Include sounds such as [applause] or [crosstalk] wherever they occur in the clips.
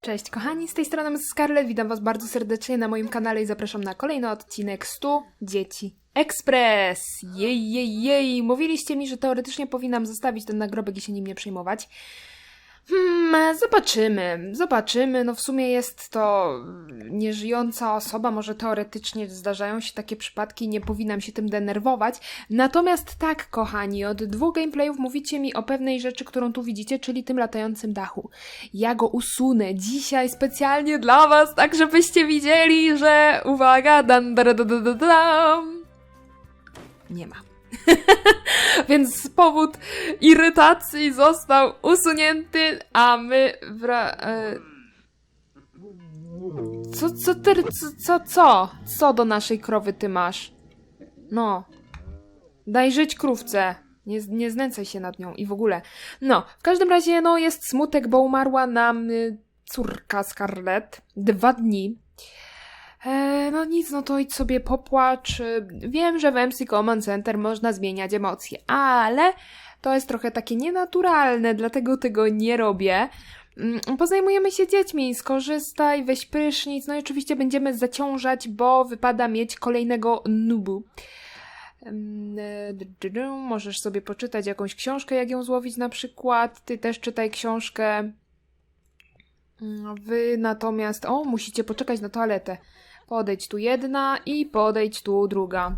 Cześć kochani, z tej strony Scarlett, witam was bardzo serdecznie na moim kanale i zapraszam na kolejny odcinek 100 Dzieci Express! Jej, jej, jej! Mówiliście mi, że teoretycznie powinnam zostawić ten nagrobek i się nim nie przejmować. Hmm, zobaczymy, zobaczymy. No w sumie jest to nieżyjąca osoba, może teoretycznie zdarzają się takie przypadki, nie powinnam się tym denerwować. Natomiast tak, kochani, od dwóch gameplayów mówicie mi o pewnej rzeczy, którą tu widzicie, czyli tym latającym dachu. Ja go usunę dzisiaj specjalnie dla was, tak żebyście widzieli, że uwaga, dan, da, da, da, da, dam. Nie ma. [laughs] Więc powód irytacji został usunięty, a my wra... E... Co, co ty, co, co, co? Co do naszej krowy ty masz? No. Daj żyć krówce. Nie, nie znęcaj się nad nią i w ogóle. No, w każdym razie, no, jest smutek, bo umarła nam y, córka Scarlett. Dwa dni. E, no nic, no to idź sobie popłacz. Wiem, że w MC Command Center można zmieniać emocje, ale to jest trochę takie nienaturalne, dlatego tego nie robię. Mm, Pozajmujemy się dziećmi, skorzystaj, weź prysznic, no i oczywiście będziemy zaciążać, bo wypada mieć kolejnego nubu. Możesz sobie poczytać jakąś książkę, jak ją złowić na przykład. Ty też czytaj książkę. Mm, Wy natomiast, o, musicie poczekać na toaletę. Podejdź tu jedna i podejdź tu druga.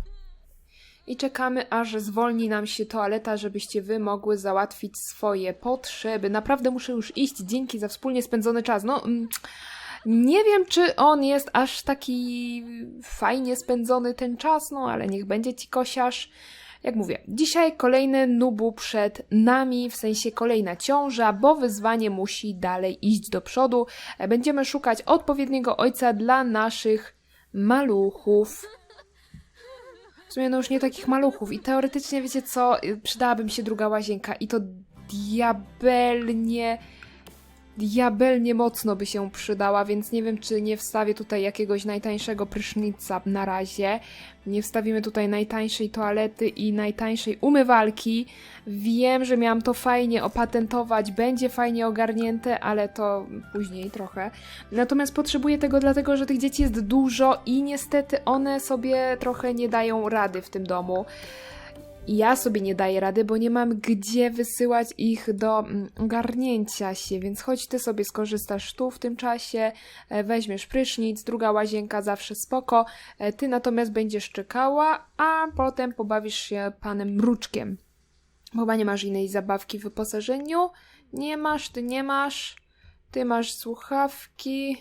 I czekamy, aż zwolni nam się toaleta, żebyście wy mogły załatwić swoje potrzeby. Naprawdę muszę już iść. Dzięki za wspólnie spędzony czas. No, mm, nie wiem, czy on jest aż taki fajnie spędzony ten czas, no ale niech będzie ci kosiarz. Jak mówię, dzisiaj kolejny nubu przed nami, w sensie kolejna ciąża, bo wyzwanie musi dalej iść do przodu. Będziemy szukać odpowiedniego ojca dla naszych maluchów. W sumie no już nie takich maluchów i teoretycznie wiecie co, przydałaby mi się druga łazienka i to diabelnie, diabelnie mocno by się przydała, więc nie wiem czy nie wstawię tutaj jakiegoś najtańszego prysznica na razie. Nie wstawimy tutaj najtańszej toalety i najtańszej umywalki. Wiem, że miałam to fajnie opatentować, będzie fajnie ogarnięte, ale to później trochę. Natomiast potrzebuję tego dlatego, że tych dzieci jest dużo i niestety one sobie trochę nie dają rady w tym domu. Ja sobie nie daję rady, bo nie mam gdzie wysyłać ich do mm, ogarnięcia się, więc choć ty sobie skorzystasz tu w tym czasie, e, weźmiesz prysznic, druga łazienka zawsze spoko, e, ty natomiast będziesz czekała, a potem pobawisz się panem Mruczkiem. Chyba nie masz innej zabawki w wyposażeniu. Nie masz, ty nie masz. Ty masz słuchawki.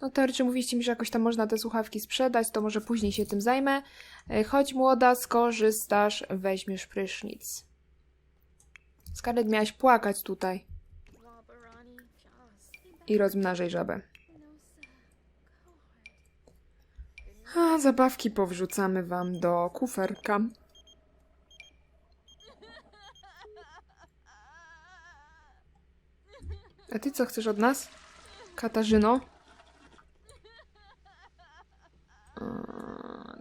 No teoretycznie mówiliście mi, że jakoś tam można te słuchawki sprzedać, to może później się tym zajmę. E, Chodź młoda, skorzystasz, weźmiesz prysznic. Scarlett, miałaś płakać tutaj. I rozmnażaj żabę. A zabawki powrzucamy wam do kuferka. A ty co chcesz od nas? Katarzyno?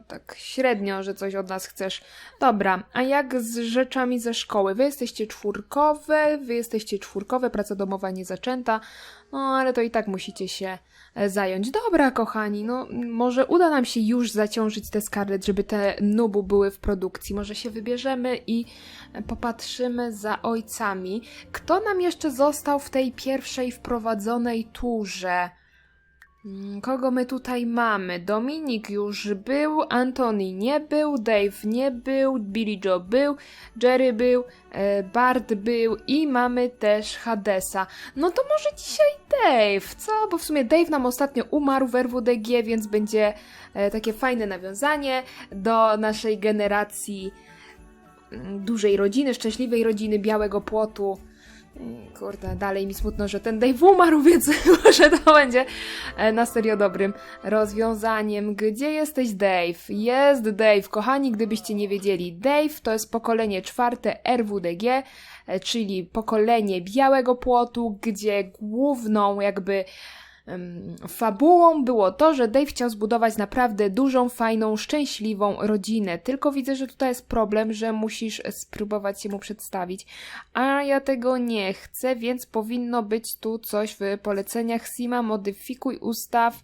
Tak średnio, że coś od nas chcesz. Dobra, a jak z rzeczami ze szkoły? Wy jesteście czwórkowe, wy jesteście czwórkowe, praca domowa nie zaczęta, no ale to i tak musicie się e, zająć. Dobra, kochani, no może uda nam się już zaciążyć te Scarlett, żeby te nubu były w produkcji. Może się wybierzemy i e, popatrzymy za ojcami. Kto nam jeszcze został w tej pierwszej wprowadzonej turze? Mm, Kogo my tutaj mamy? Dominik już był, Antoni nie był, Dave nie był, Billy Joe był, Jerry był, e, Bart był i mamy też Hadesa. No to może dzisiaj Dave, co? Bo w sumie Dave nam ostatnio umarł w RWDG, więc będzie e, takie fajne nawiązanie do naszej generacji mm, dużej rodziny, szczęśliwej rodziny, białego płotu. Kurde, dalej mi smutno, że ten Dave umarł, [laughs] więc [laughs] może to będzie e, na serio dobrym rozwiązaniem. Gdzie jesteś, Dave? Jest Dave. Kochani, gdybyście nie wiedzieli, Dave to jest pokolenie czwarte RWDG, e, czyli pokolenie białego płotu, gdzie główną jakby fabułą było to, że Dave chciał zbudować naprawdę dużą, fajną, szczęśliwą rodzinę. Tylko widzę, że tutaj jest problem, że musisz spróbować się mu przedstawić. A ja tego nie chcę, więc powinno być tu coś w poleceniach Sima. Modyfikuj ustaw.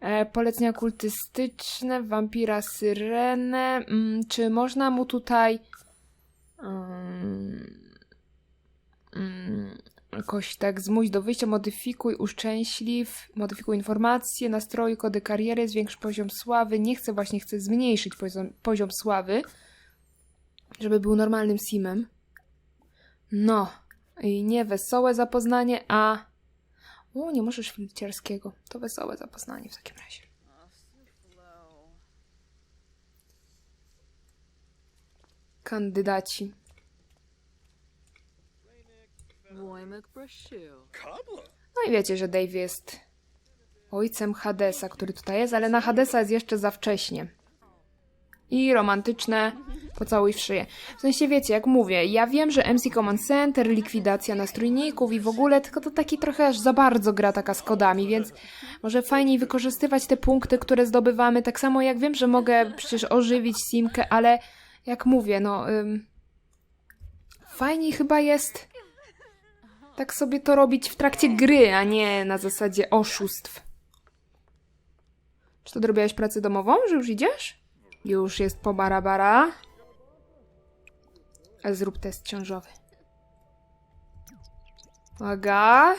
E, polecenia kultystyczne, wampira syrenę. Mm, czy można mu tutaj. Jakoś tak zmuś do wyjścia, modyfikuj, uszczęśliw, modyfikuj informacje, nastroju, kody kariery, zwiększ poziom sławy. Nie chcę właśnie, chcę zmniejszyć poziom, poziom sławy, żeby był normalnym simem. No, i nie wesołe zapoznanie, a... O, nie możesz filtrierskiego. To wesołe zapoznanie w takim razie. Kandydaci. No i wiecie, że Dave jest ojcem Hadesa, który tutaj jest, ale na Hadesa jest jeszcze za wcześnie. I romantyczne pocałuj w szyję. W sensie wiecie, jak mówię, ja wiem, że MC Command Center, likwidacja nastrojników i w ogóle, tylko to taki trochę aż za bardzo gra taka z kodami, więc może fajniej wykorzystywać te punkty, które zdobywamy, tak samo jak wiem, że mogę przecież ożywić Simkę, ale jak mówię, no... Ym, fajniej chyba jest tak sobie to robić w trakcie gry, a nie na zasadzie oszustw. Czy to dorobiłaś pracę domową, że już idziesz? Już jest po barabara. A Zrób test ciążowy. Uwaga.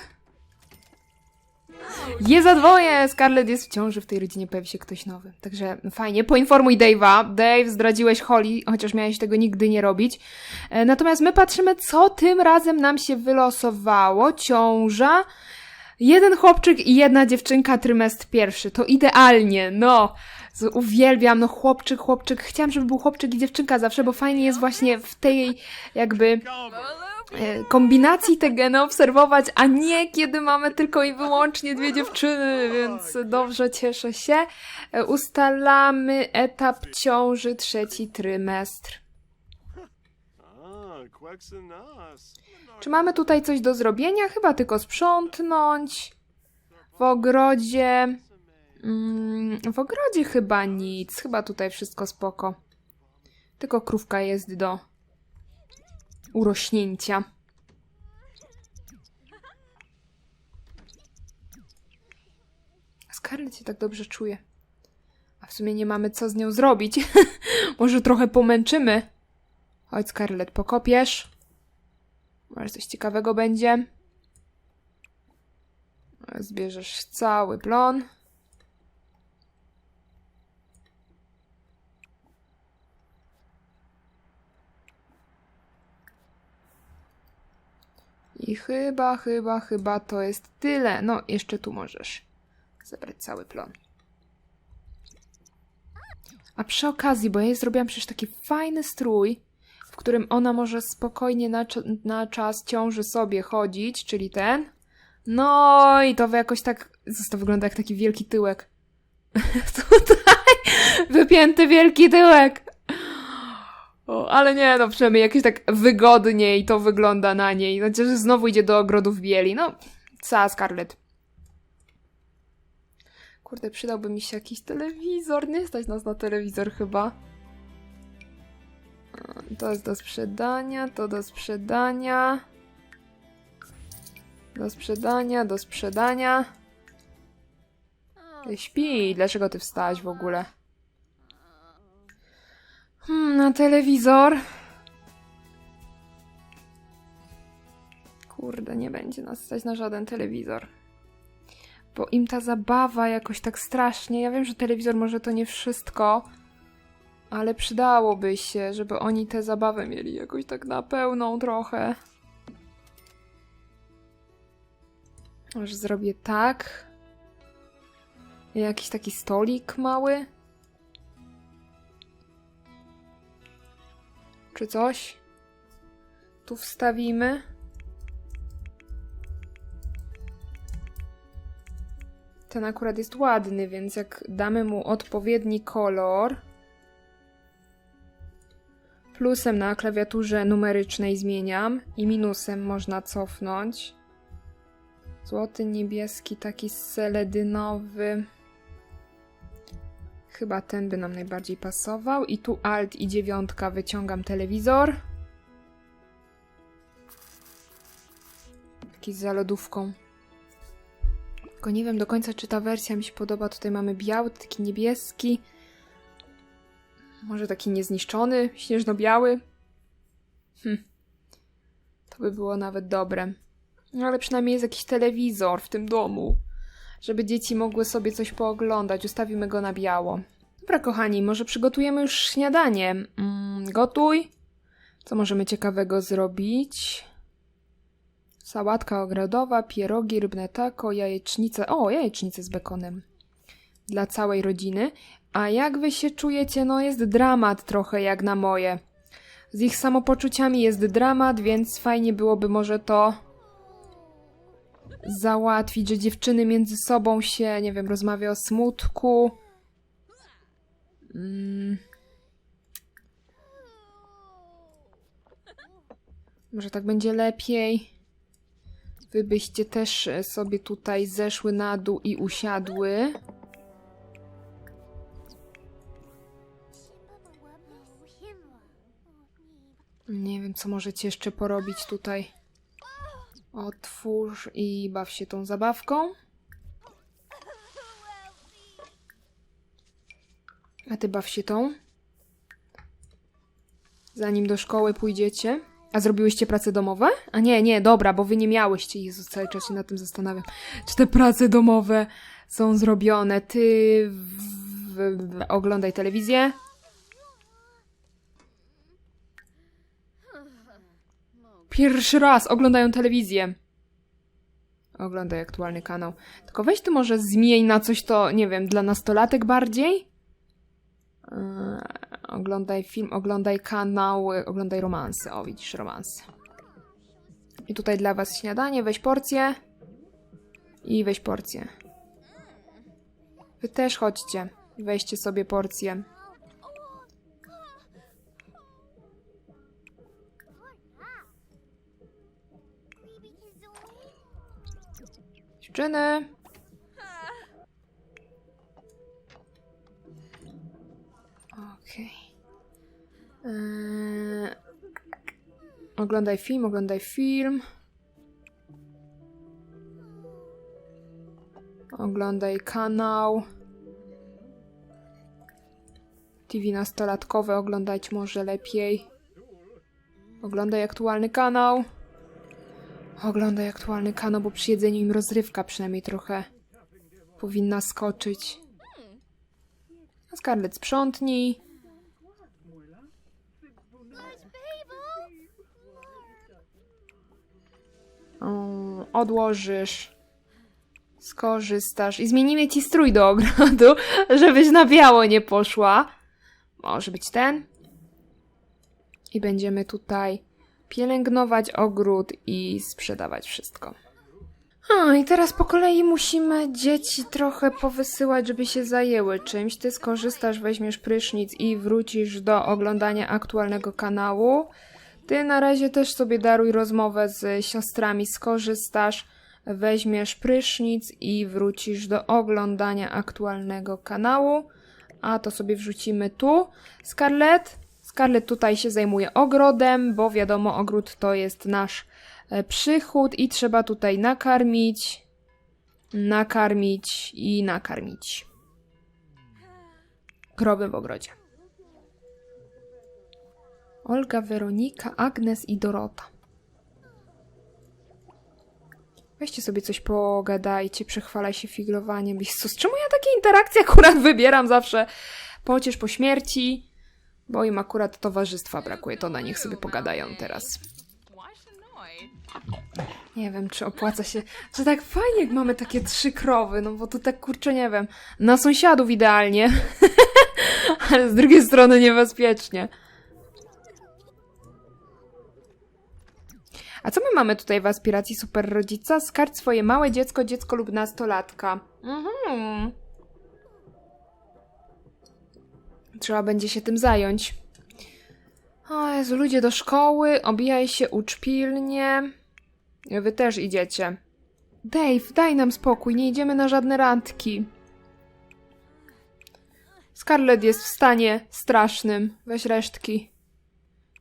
Je za dwoje! Scarlett jest w ciąży, w tej rodzinie pojawi się ktoś nowy. Także fajnie, poinformuj Dave'a. Dave, zdradziłeś Holly, chociaż miałeś tego nigdy nie robić. E, Natomiast my patrzymy, co tym razem nam się wylosowało. Ciąża, jeden chłopczyk i jedna dziewczynka, trymestr pierwszy. To idealnie, no. Uwielbiam, no chłopczyk, chłopczyk. Chciałam, żeby był chłopczyk i dziewczynka zawsze, bo fajnie jest właśnie w tej jakby kombinacji te geny obserwować, a nie kiedy mamy tylko i wyłącznie dwie dziewczyny, więc dobrze, cieszę się. E, Ustalamy etap ciąży, trzeci trymestr. Ah. Czy mamy tutaj coś do zrobienia? Chyba tylko sprzątnąć. W ogrodzie. Mm, w ogrodzie chyba nic. Chyba tutaj wszystko spoko. Tylko krówka jest do urośnięcia. Scarlett się tak dobrze czuje. A w sumie nie mamy co z nią zrobić. [laughs] Może trochę pomęczymy. Chodź, Scarlett, pokopiesz. Może coś ciekawego będzie. Zbierzesz cały plon. I chyba, chyba, chyba to jest tyle. No, jeszcze tu możesz zebrać cały plon. A przy okazji, bo ja jej zrobiłam przecież taki fajny strój, w którym ona może spokojnie na, na czas ciąży sobie chodzić, czyli ten. No i to jakoś tak. To wygląda jak taki wielki tyłek. [laughs] Tutaj wypięty wielki tyłek. O, ale nie, no przynajmniej jakieś tak wygodniej to wygląda na niej. Chociaż znowu idzie do ogrodów bieli. No, ca Scarlett. Kurde, przydałby mi się jakiś telewizor. Nie stać nas na telewizor chyba. To jest do sprzedania, to do sprzedania. Do sprzedania, do sprzedania. Ty Śpi, dlaczego ty wstałaś w ogóle? Hmm, na telewizor. Kurde, nie będzie nas stać na żaden telewizor. Bo im ta zabawa jakoś tak strasznie. Ja wiem, że telewizor może to nie wszystko, ale przydałoby się, żeby oni tę zabawę mieli jakoś tak na pełną trochę. Może zrobię tak. Jakiś taki stolik mały. Czy coś? Tu wstawimy. Ten akurat jest ładny, więc jak damy mu odpowiedni kolor. Plusem na klawiaturze numerycznej zmieniam i minusem można cofnąć. Złoty, niebieski, taki seledynowy. Chyba ten by nam najbardziej pasował. I tu Alt i dziewiątka, wyciągam telewizor. Taki z zalodówką. Tylko nie wiem do końca, czy ta wersja mi się podoba. Tutaj mamy biały, taki niebieski. Może taki niezniszczony, śnieżno-biały. Hm. To by było nawet dobre. No ale przynajmniej jest jakiś telewizor w tym domu, żeby dzieci mogły sobie coś pooglądać. Ustawimy go na biało. Dobra, kochani, może przygotujemy już śniadanie. Mm, gotuj. Co możemy ciekawego zrobić? Sałatka ogrodowa, pierogi, rybne taco, jajecznice. O, jajecznice z bekonem. Dla całej rodziny. A jak wy się czujecie? No jest dramat trochę jak na moje. Z ich samopoczuciami jest dramat, więc fajnie byłoby może to załatwić, że dziewczyny między sobą się, nie wiem, rozmawia o smutku. Mm. Może tak będzie lepiej. Wy byście też sobie tutaj zeszły na dół i usiadły. Nie wiem, co możecie jeszcze porobić tutaj. Otwórz i baw się tą zabawką. A ty baw się tą. Zanim do szkoły pójdziecie. A zrobiłyście prace domowe? A nie, nie, dobra, bo wy nie miałyście. Jezus, cały czas się nad tym zastanawiam. Czy te prace domowe są zrobione? Ty w, w, oglądaj telewizję. Pierwszy raz oglądają telewizję. Oglądaj aktualny kanał. Tylko weź ty może zmień na coś to, nie wiem, dla nastolatek bardziej? Yy, oglądaj film, oglądaj kanały, oglądaj romansy. O, widzisz, romansy. I tutaj dla was śniadanie, weź porcję. I weź porcję. Wy też chodźcie. Weźcie sobie porcję. Dziewczyny! Okej. Eee, Oglądaj film, oglądaj film. Oglądaj kanał. TV nastolatkowe oglądać może lepiej. Oglądaj aktualny kanał. Oglądaj aktualny kanał, bo przy jedzeniu im rozrywka przynajmniej trochę powinna skoczyć. A Scarlett sprzątnij. Odłożysz. Skorzystasz. I zmienimy ci strój do ogrodu, [laughs] żebyś na biało nie poszła. Może być ten. I będziemy tutaj pielęgnować ogród i sprzedawać wszystko. A, i teraz po kolei musimy dzieci trochę powysyłać, żeby się zajęły czymś. Ty skorzystasz, weźmiesz prysznic i wrócisz do oglądania aktualnego kanału. Ty na razie też sobie daruj rozmowę z siostrami, skorzystasz, weźmiesz prysznic i wrócisz do oglądania aktualnego kanału. A to sobie wrzucimy tu. Scarlett? Scarlett tutaj się zajmuje ogrodem, bo wiadomo, ogród to jest nasz e, przychód i trzeba tutaj nakarmić, nakarmić i nakarmić. Krowy w ogrodzie. Olga, Weronika, Agnes i Dorota. Weźcie sobie coś pogadajcie, przechwalaj się figlowaniem. Jezus, czemu ja takie interakcje akurat wybieram zawsze? Pociesz po śmierci, bo im akurat towarzystwa brakuje, to na niech sobie pogadają teraz. Nie wiem, czy opłaca się. Że tak fajnie, jak mamy takie trzy krowy, no bo to tak kurczę, nie wiem. Na sąsiadów idealnie, [laughs] ale z drugiej strony niebezpiecznie. A co my mamy tutaj w aspiracji super rodzica? Skarć swoje małe dziecko, dziecko lub nastolatka. Mhm. Trzeba będzie się tym zająć. O Jezu, ludzie do szkoły, obijaj się, ucz pilnie. Wy też idziecie. Dave, daj nam spokój, nie idziemy na żadne randki. Scarlett jest w stanie strasznym. Weź resztki.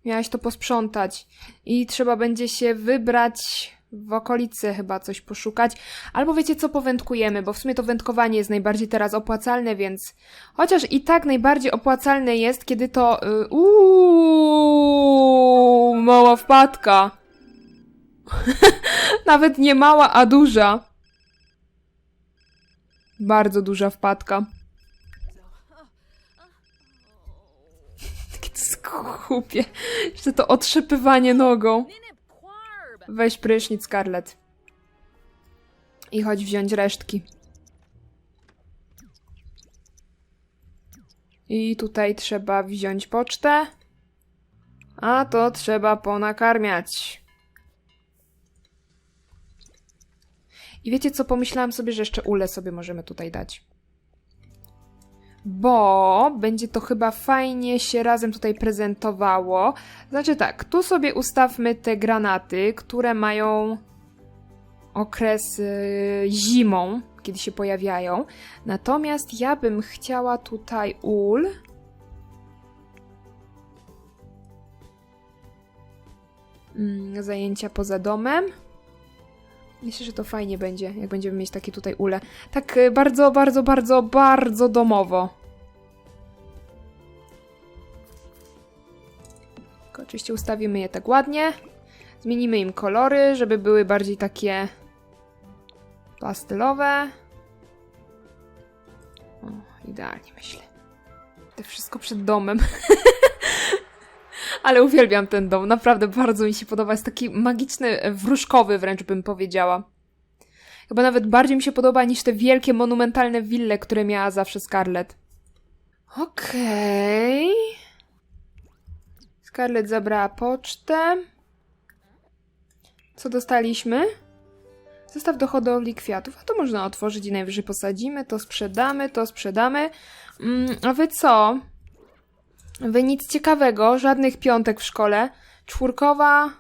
Miałaś to posprzątać. I trzeba będzie się wybrać w okolicy chyba coś poszukać. Albo wiecie co, powędkujemy, bo w sumie to wędkowanie jest najbardziej teraz opłacalne, więc... Chociaż i tak najbardziej opłacalne jest, kiedy to... Yy, uuu, mała wpadka. [laughs] Nawet nie mała, a duża. Bardzo duża wpadka. Głupie. Jeszcze to otrzepywanie nogą. Weź prysznic, Scarlett. I chodź wziąć resztki. I tutaj trzeba wziąć pocztę. A to trzeba ponakarmiać. I wiecie co, pomyślałam sobie, że jeszcze ule sobie możemy tutaj dać. Bo będzie to chyba fajnie się razem tutaj prezentowało. Znaczy tak, tu sobie ustawmy te granaty, które mają okres y, zimą, kiedy się pojawiają. Natomiast ja bym chciała tutaj ul. Mm, zajęcia poza domem. Myślę, że to fajnie będzie, jak będziemy mieć takie tutaj ule. Tak y, bardzo, bardzo, bardzo, bardzo domowo. Tylko oczywiście ustawimy je tak ładnie. Zmienimy im kolory, żeby były bardziej takie pastelowe. O, idealnie myślę. To wszystko przed domem. [laughs] Ale uwielbiam ten dom, naprawdę bardzo mi się podoba. Jest taki magiczny, e, wróżkowy wręcz bym powiedziała. Chyba nawet bardziej mi się podoba niż te wielkie, monumentalne wille, które miała zawsze Scarlett. Okej. Scarlett zabrała pocztę. Co dostaliśmy? Zestaw do hodowli kwiatów. A to można otworzyć i najwyżej posadzimy. To sprzedamy, to sprzedamy. Mm, a wy co? Wy nic ciekawego, żadnych piątek w szkole. Czwórkowa,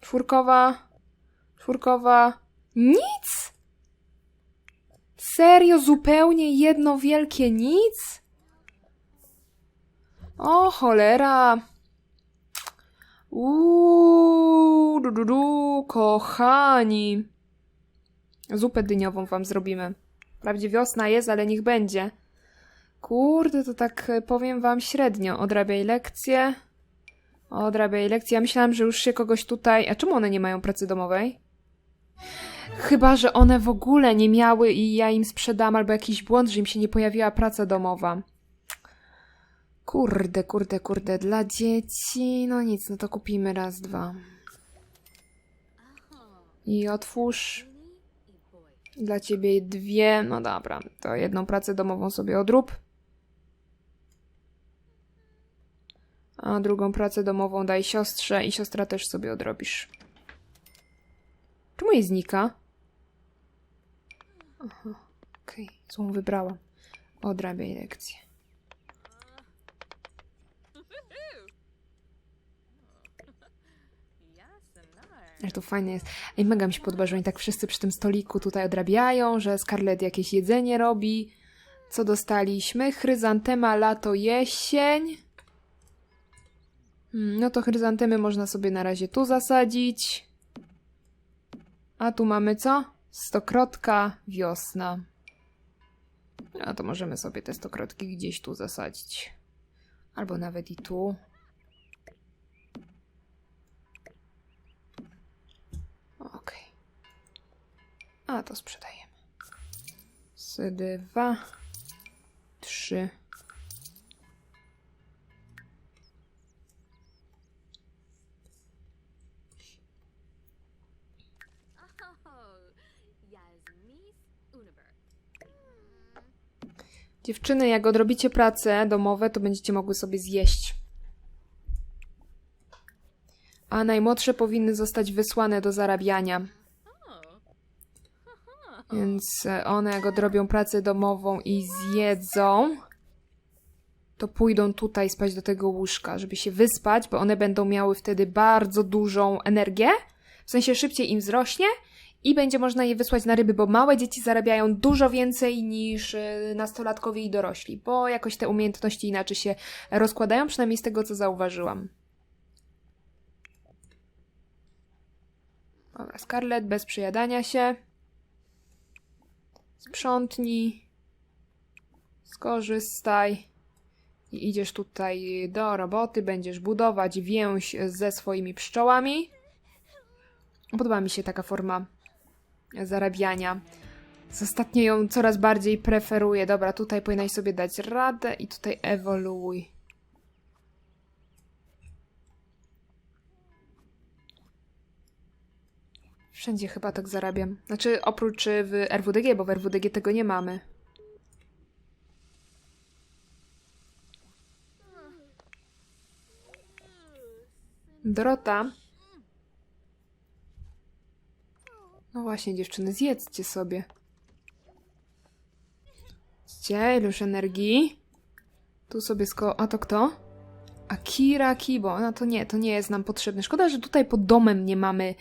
czwórkowa, czwórkowa. Nic? Serio, zupełnie jedno wielkie nic? O, cholera. Uuu, du, du, du, kochani. Zupę dyniową wam zrobimy. Wprawdzie wiosna jest, ale niech będzie. Kurde, to tak e, powiem wam średnio. Odrabiaj lekcje. Odrabiaj lekcje. Ja myślałam, że już się kogoś tutaj... A czemu one nie mają pracy domowej? Chyba, że one w ogóle nie miały i ja im sprzedam, albo jakiś błąd, że im się nie pojawiła praca domowa. Kurde, kurde, kurde. Dla dzieci... No nic, no to kupimy raz, dwa. I otwórz... Dla ciebie dwie, no dobra, to jedną pracę domową sobie odrób. A drugą pracę domową daj siostrze i siostra też sobie odrobisz. Czemu jej znika? Aha, okej, okay. złą wybrałam. Odrabiaj lekcję. Ale to fajne jest. Ej, mega mi się podoba, że oni tak wszyscy przy tym stoliku tutaj odrabiają, że Scarlett jakieś jedzenie robi. Co dostaliśmy? Chryzantema, lato, jesień. Hmm, no to chryzantemy można sobie na razie tu zasadzić. A tu mamy co? Stokrotka, wiosna. A to możemy sobie te stokrotki gdzieś tu zasadzić. Albo nawet i tu. Okej. A to sprzedajemy. Z dwa, trzy. Dziewczyny, jak odrobicie prace domowe, to będziecie mogły sobie zjeść. A najmłodsze powinny zostać wysłane do zarabiania. Więc one, jak odrobią pracę domową i zjedzą, to pójdą tutaj spać do tego łóżka, żeby się wyspać, bo one będą miały wtedy bardzo dużą energię. W sensie szybciej im wzrośnie i będzie można je wysłać na ryby, bo małe dzieci zarabiają dużo więcej niż y, nastolatkowie i dorośli, bo jakoś te umiejętności inaczej się rozkładają, przynajmniej z tego co zauważyłam. Dobra, Scarlett bez przyjadania się. Sprzątnij. Skorzystaj. I idziesz tutaj do roboty, będziesz budować więź ze swoimi pszczołami. Podoba mi się taka forma zarabiania. Ostatnio ją coraz bardziej preferuję. Dobra, tutaj powinnaś sobie dać radę i tutaj ewoluuj. Wszędzie chyba tak zarabiam. Znaczy, oprócz y, w RWDG, bo w RWDG tego nie mamy. Dorota. No właśnie, dziewczyny, zjedzcie sobie. Zcie, iluż energii. Tu sobie sko... A to kto? Akira Kibo. No to nie, to nie jest nam potrzebne. Szkoda, że tutaj pod domem nie mamy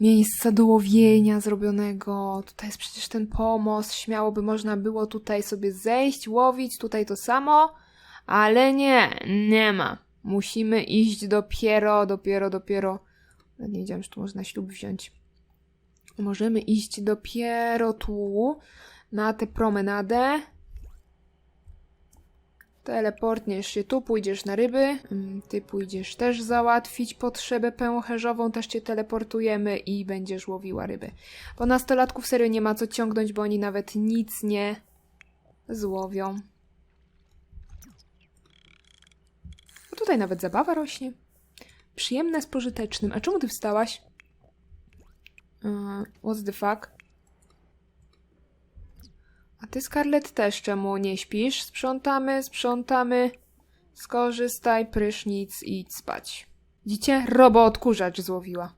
miejsca do łowienia zrobionego. Tutaj jest przecież ten pomost. Śmiało by można było tutaj sobie zejść, łowić. Tutaj to samo. Ale nie, nie ma. Musimy iść dopiero, dopiero, dopiero. Nawet Nie wiedziałam, że tu można ślub wziąć. Możemy iść dopiero tu, na tę promenadę. Teleportniesz się tu, pójdziesz na ryby. Mm, Ty pójdziesz też załatwić potrzebę pęcherzową, też cię teleportujemy i będziesz łowiła ryby. Bo nastolatków serio nie ma co ciągnąć, bo oni nawet nic nie złowią. No tutaj nawet zabawa rośnie. Przyjemne z pożytecznym. A czemu ty wstałaś? Yy, what's the fuck? A ty, Scarlett, też czemu nie śpisz? Sprzątamy, sprzątamy. Skorzystaj, prysznic i idź spać. Widzicie? Robo odkurzacz złowiła.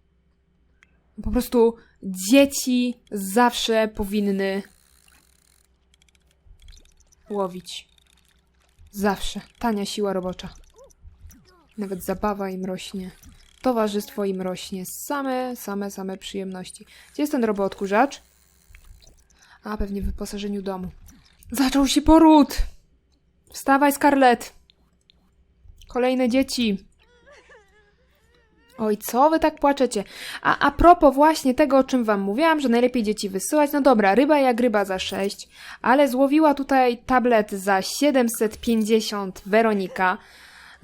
Po prostu dzieci zawsze powinny łowić. Zawsze. Tania siła robocza. Nawet zabawa im rośnie. Towarzystwo im rośnie. Same, same, same przyjemności. Gdzie jest ten roboodkurzacz? A, pewnie w wyposażeniu domu. Zaczął się poród! Wstawaj, Scarlett! Kolejne dzieci. Oj, co wy tak płaczecie? A a propos właśnie tego, o czym wam mówiłam, że najlepiej dzieci wysyłać. No dobra, ryba jak ryba za 6, ale złowiła tutaj tablet za 750 Weronika.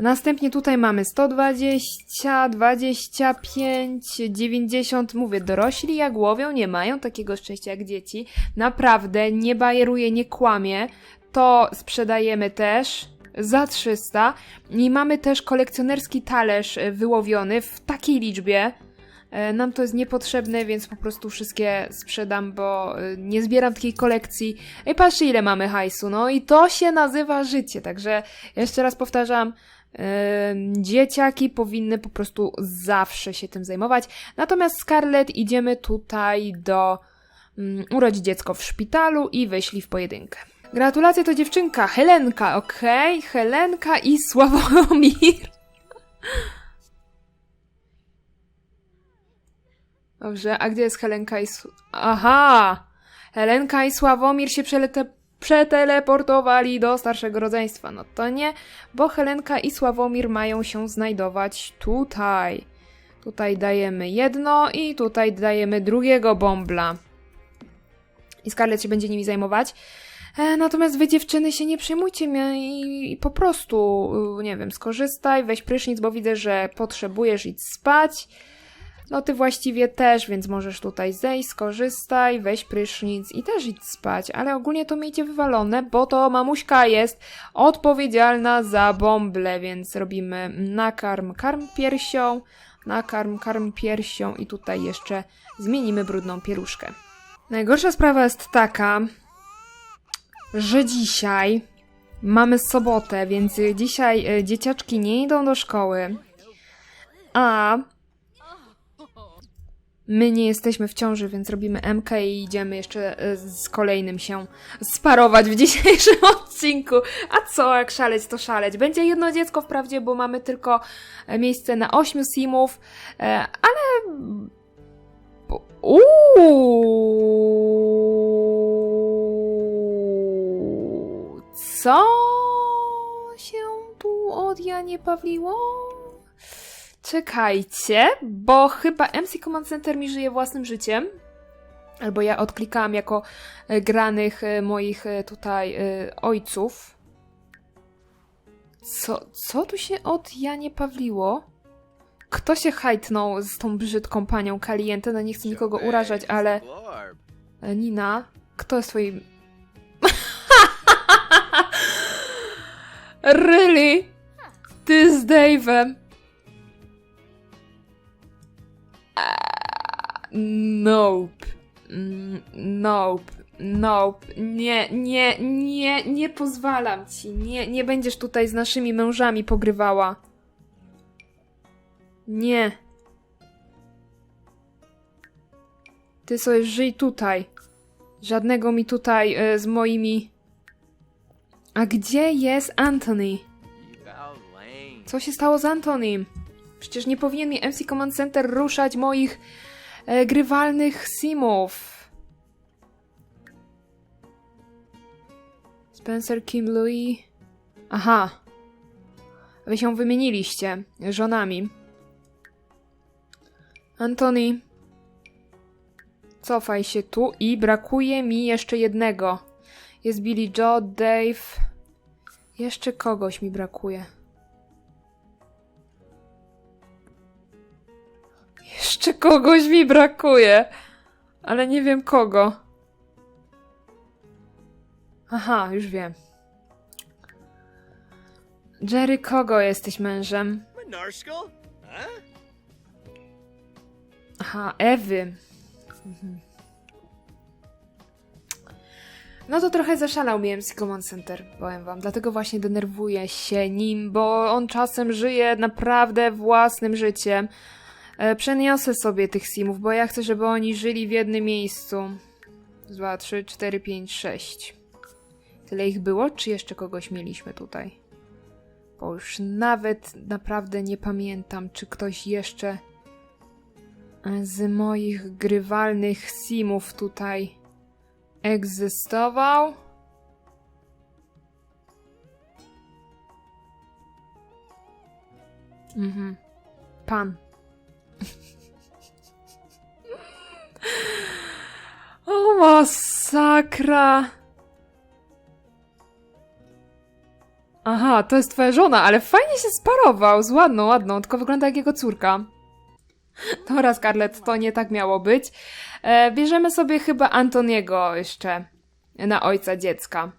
Następnie tutaj mamy 120, 25, 90. Mówię, dorośli jak łowią, nie mają takiego szczęścia jak dzieci. Naprawdę, nie bajeruję, nie kłamię. To sprzedajemy też za 300. I mamy też kolekcjonerski talerz e, wyłowiony w takiej liczbie. E, Nam to jest niepotrzebne, więc po prostu wszystkie sprzedam, bo e, nie zbieram takiej kolekcji. Ej, patrzcie ile mamy hajsu, no i to się nazywa życie, także jeszcze raz powtarzam, dzieciaki powinny po prostu zawsze się tym zajmować. Natomiast Scarlett idziemy tutaj do um, urodzić dziecko w szpitalu i wyślij w pojedynkę. Gratulacje to dziewczynka, Helenka, okej? Helenka i Sławomir. Dobrze, a gdzie jest Helenka i... Aha! Helenka i Sławomir się przelete... przeteleportowali do starszego rodzeństwa. No to nie, bo Helenka i Sławomir mają się znajdować tutaj. Tutaj dajemy jedno i tutaj dajemy drugiego bombla. I Scarlett się będzie nimi zajmować. E, natomiast wy dziewczyny się nie przejmujcie mnie i, i po prostu, y, nie wiem, skorzystaj, weź prysznic, bo widzę, że potrzebujesz iść spać. No ty właściwie też, więc możesz tutaj zejść, skorzystaj, weź prysznic i też idź spać, ale ogólnie to miejcie wywalone, bo to mamuśka jest odpowiedzialna za bąble, więc robimy nakarm, karm piersią, nakarm, karm piersią i tutaj jeszcze zmienimy brudną pieluszkę. Najgorsza sprawa jest taka, że dzisiaj mamy sobotę, więc dzisiaj e, dzieciaczki nie idą do szkoły, a My nie jesteśmy w ciąży, więc robimy MK i idziemy jeszcze e, z kolejnym się sparować w [laughs] dzisiejszym odcinku. A co, jak szaleć, to szaleć. Będzie jedno dziecko wprawdzie, bo mamy tylko e, miejsce na ośmiu simów, e, ale Uuu, co się tu od Janie Pawliło? Czekajcie, bo chyba MC Command Center mi żyje własnym życiem. Albo ja odklikałam jako e, granych e, moich e, tutaj ojców. Co, co tu się od Janie Pawliło? Kto się hajtnął z tą brzydką panią Kalientę? No nie chcę nikogo urażać, ale... Nina, kto jest twoim... [laughs] really? Ty z Dave'em? Nope. Nope. Nope. Nie, nie, nie, nie pozwalam ci. Nie, nie będziesz tutaj z naszymi mężami pogrywała. Nie. Ty sobie żyj tutaj. Żadnego mi tutaj e, z moimi. A gdzie jest Anthony? Co się stało z Antonym? Przecież nie powinien mi MC Command Center ruszać moich grywalnych simów. Spencer, Kim, Louis. Aha. Wy się wymieniliście żonami. Antoni. Cofaj się tu i brakuje mi jeszcze jednego. Jest Billy Joe, Dave. Jeszcze kogoś mi brakuje. Jeszcze kogoś mi brakuje. Ale nie wiem kogo. Aha, już wiem. Jerry, kogo jesteś mężem? Aha, Ewy. Mhm. No to trochę zaszalał mi MC Command Center, powiem wam. Dlatego właśnie denerwuję się nim, bo on czasem żyje naprawdę własnym życiem. E, przeniosę sobie tych simów, bo ja chcę, żeby oni żyli w jednym miejscu. Dwa, trzy, cztery, pięć, sześć. Tyle ich było, czy jeszcze kogoś mieliśmy tutaj? Bo już nawet naprawdę nie pamiętam, czy ktoś jeszcze z moich grywalnych simów tutaj egzystował. Mhm. Pan. Masakra. Aha, to jest twoja żona, ale fajnie się sparował z ładną, ładną, tylko wygląda jak jego córka. Dobra, Scarlett, to nie tak miało być. E, bierzemy sobie chyba Antoniego jeszcze na ojca dziecka.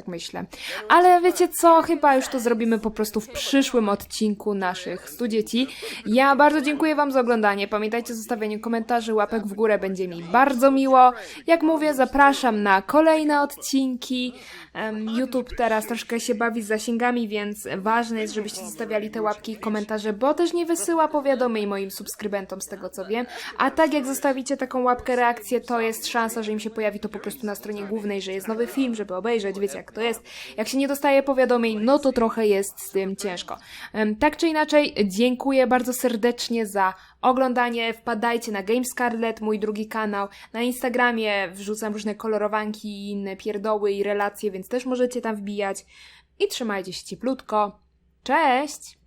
Tak myślę. Ale wiecie co? Chyba już to zrobimy po prostu w przyszłym odcinku naszych 100 dzieci. Ja bardzo dziękuję Wam za oglądanie. Pamiętajcie o zostawianiu komentarzy, łapek w górę, będzie mi bardzo miło. Jak mówię, zapraszam na kolejne odcinki. YouTube teraz troszkę się bawi z zasięgami, więc ważne jest, żebyście zostawiali te łapki i komentarze, bo też nie wysyła powiadomień moim subskrybentom z tego co wiem. A tak jak zostawicie taką łapkę, reakcję, to jest szansa, że im się pojawi to po prostu na stronie głównej, że jest nowy film, żeby obejrzeć, wiecie jak to jest. Jak się nie dostaje powiadomień, no to trochę jest z tym ciężko. Tak czy inaczej, dziękuję bardzo serdecznie za oglądanie. Wpadajcie na Game Scarlet, mój drugi kanał. Na Instagramie wrzucam różne kolorowanki i inne pierdoły i relacje, więc też możecie tam wbijać. I trzymajcie się cieplutko. Cześć!